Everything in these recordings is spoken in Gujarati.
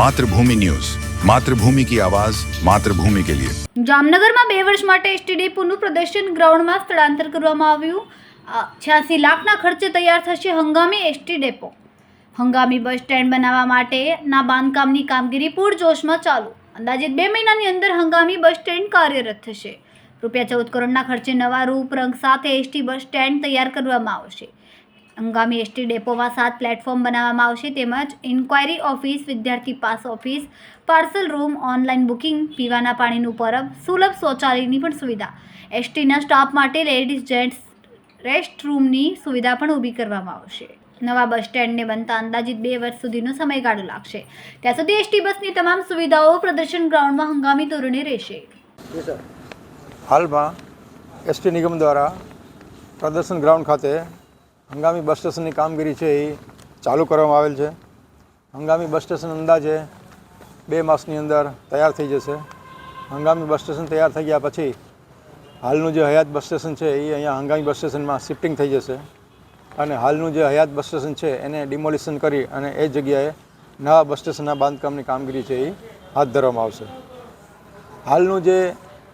માતૃભૂમિ ન્યૂઝ. માતૃભૂમિ કી આવાજ, માતૃભૂમિ કે લિયે. જામનગરમાં બે વર્ષ માટે એસટી ડેપોનું પ્રદર્શન ગ્રાઉન્ડમાં સ્થળાંતર કરવામાં આવ્યું. છ્યાસી લાખના ખર્ચે તૈયાર થશે હંગામી એસટી ડેપો. હંગામી બસ સ્ટેન્ડ બનાવવા માટેના બાંધકામની કામગીરી પૂરજોશમાં ચાલુ. અંદાજિત બે મહિનાની અંદર હંગામી બસ સ્ટેન્ડ કાર્યરત થશે. રૂપિયા ચૌદ કરોડના ખર્ચે નવા રૂપરંગ સાથે એસટી બસ સ્ટેન્ડ તૈયાર કરવામાં આવશે. હંગામી એસટી ડેપોમાં સાત પ્લેટફોર્મ બનાવવામાં આવશે તેમજ ઇન્ક્વાયરી ઓફિસ, વિદ્યાર્થી pass office, parcel room, online booking, પીવાના પાણીનું પરબ, સુલભ શૌચાલયની પણ સુવિધા. એસટીના સ્ટાફ માટે લેડીઝ જેન્ટ્સ રેસ્ટ રૂમની સુવિધા પણ ઊભી કરવામાં આવશે. નવા બસ સ્ટેન્ડને બનતા અંદાજિત બે વર્ષ સુધીનો સમયગાળો લાગશે. ત્યાં સુધી એસટી બસની તમામ સુવિધાઓ પ્રદર્શન ગ્રાઉન્ડમાં હંગામી ધોરણે રહેશે. હાલમાં એસટી નિગમ દ્વારા પ્રદર્શન ગ્રાઉન્ડ ખાતે હંગામી બસ સ્ટેશનની કામગીરી છે એ ચાલુ કરવામાં આવેલ છે. હંગામી બસ સ્ટેશન અંદાજે બે માસની અંદર તૈયાર થઈ જશે. હંગામી બસ સ્ટેશન તૈયાર થઈ ગયા પછી હાલનું જે હયાત બસ સ્ટેશન છે એ અહીંયા હંગામી બસ સ્ટેશનમાં શિફ્ટિંગ થઈ જશે અને હાલનું જે હયાત બસ સ્ટેશન છે એને ડિમોલિશન કરી અને એ જગ્યાએ નવા બસ સ્ટેશનના બાંધકામની કામગીરી છે એ હાથ ધરવામાં આવશે. હાલનું જે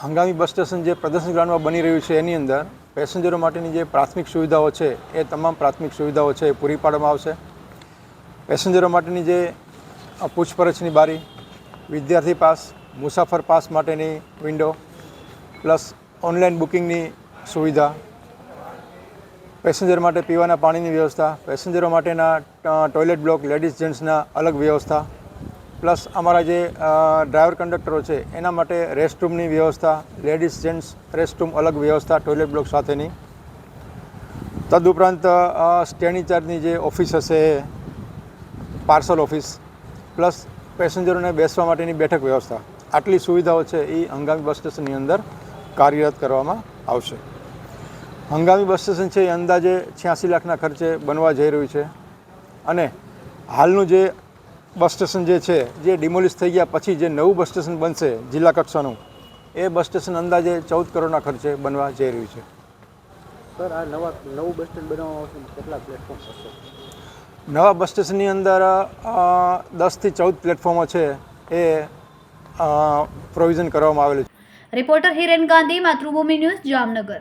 હંગામી બસ સ્ટેશન જે પ્રદર્શન ગ્રાઉન્ડમાં બની રહ્યું છે એની અંદર પેસેન્જરો માટેની જે પ્રાથમિક સુવિધાઓ છે, એ તમામ પ્રાથમિક સુવિધાઓ છે એ પૂરી પાડવામાં આવશે. પેસેન્જરો માટેની જે પૂછપરછની બારી, વિદ્યાર્થી પાસ, મુસાફર પાસ માટેની વિન્ડો, પ્લસ ઓનલાઈન બુકિંગની સુવિધા, પેસેન્જર માટે પીવાના પાણીની વ્યવસ્થા, પેસેન્જરો માટેના ટોયલેટ બ્લોક, લેડીઝ જેન્ટ્સના અલગ વ્યવસ્થા પ્લસ અમારા જે ડ્રાઈવર કંડક્ટરો છે, એના માટે રેસ્ટરૂમની વ્યવસ્થા, લેડીઝ જેન્ટ્સ રેસ્ટરૂમ અલગ વ્યવસ્થા, ટોયલેટ બ્લોક સાથેની. તદુપરાંત સ્ટેન્ડ ઇન્ચાર્જની જે ઓફિસ હશે પાર્સલ ઓફિસ પ્લસ પેસેન્જરોને બેસવા માટેની બેઠક વ્યવસ્થા. આટલી સુવિધાઓ છે એ હંગામી બસ સ્ટેશનની અંદર કાર્યરત કરવામાં આવશે. હંગામી બસ સ્ટેશન છે એ અંદાજે છ્યાસી લાખના ખર્ચે બનવા જઈ રહ્યું છે. અને હાલનું જે બસ સ્ટેશન જે છે જે ડિમોલિશ થઈ ગયા પછી જે નવું બસ સ્ટેશન બનશે જિલ્લા કક્ષાનું એ બસ સ્ટેશન અંદાજે ચૌદ કરોડના ખર્ચે બનવા જઈ રહ્યું છે. સર આ નવા નવું બસ સ્ટેન્ડ બનાવવામાં આવશે કેટલા પ્લેટફોર્મ હશે? નવા બસ સ્ટેશનની અંદર દસથી ચૌદ પ્લેટફોર્મો છે એ પ્રોવિઝન કરવામાં આવેલું છે. Reporter Hiren Gandhi Matrubhumi news Jamnagar.